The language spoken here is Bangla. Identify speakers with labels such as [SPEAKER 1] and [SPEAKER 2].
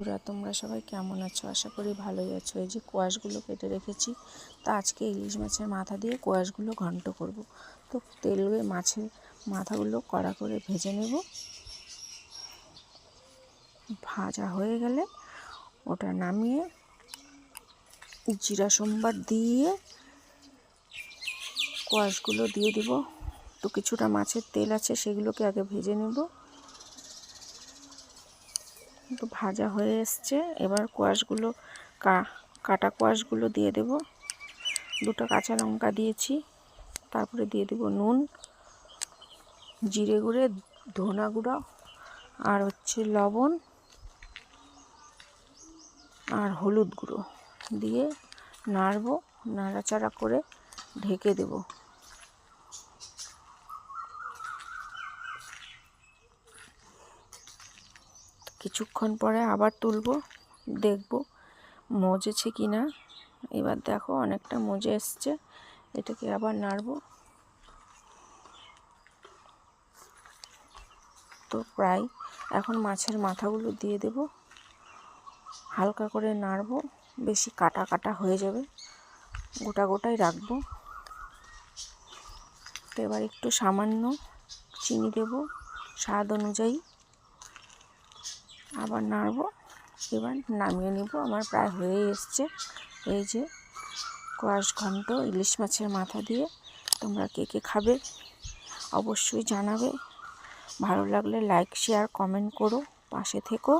[SPEAKER 1] বন্ধুরা, তোমরা সবাই কেমন আছো? আশা করি ভালোই আছো। এই যে কোয়াশগুলো কেটে রেখেছি, তা আজকে ইলিশ মাছের মাথা দিয়ে কোয়াশগুলো ঘন্ট করব। তো তেলে মাছের মাথাগুলো কড়া করে ভেজে নেব। ভাজা হয়ে গেলে ওটা নামিয়ে জিরা সোমবার দিয়ে কোয়াশগুলো দিয়ে দিব। তো কিছুটা মাছের তেল আছে, সেগুলোকে আগে ভেজে নেব। তো ভাজা হয়ে এসছে। এবার কোয়াশগুলো কাটা কোয়াশগুলো দিয়ে দেব। দুটো কাঁচা লঙ্কা দিয়েছি। তারপরে দিয়ে দেব নুন, জিরে গুঁড়ে, ধনা গুঁড়ো আর হচ্ছে লবণ আর হলুদ গুঁড়ো দিয়ে নাড়বো। নাড়াচাড়া করে ঢেকে দেবো। কিছুক্ষণ পরে আবার তুলবো, দেখব মজেছে কি না এবার দেখো অনেকটা মজে এসছে, এটাকে আবার নাড়বো। তো প্রায় এখন মাছের মাথাগুলো দিয়ে দেব, হালকা করে নাড়বো, বেশি কাটা কাটা হয়ে যাবে, গোটা গোটাই রাখব। তো এবার একটু সামান্য চিনি দেব, স্বাদ অনুযায়ী। আবার নাড়বো। এবার নামিয়ে নিব। আমার প্রায় হয়ে এসছে। এই যে কোয়াশ ঘন্ট ইলিশ মাছের মাথা দিয়ে তোমরা কে কে খাবে অবশ্যই জানাবে। ভালো লাগলে লাইক শেয়ার কমেন্ট করো। পাশে থেকো।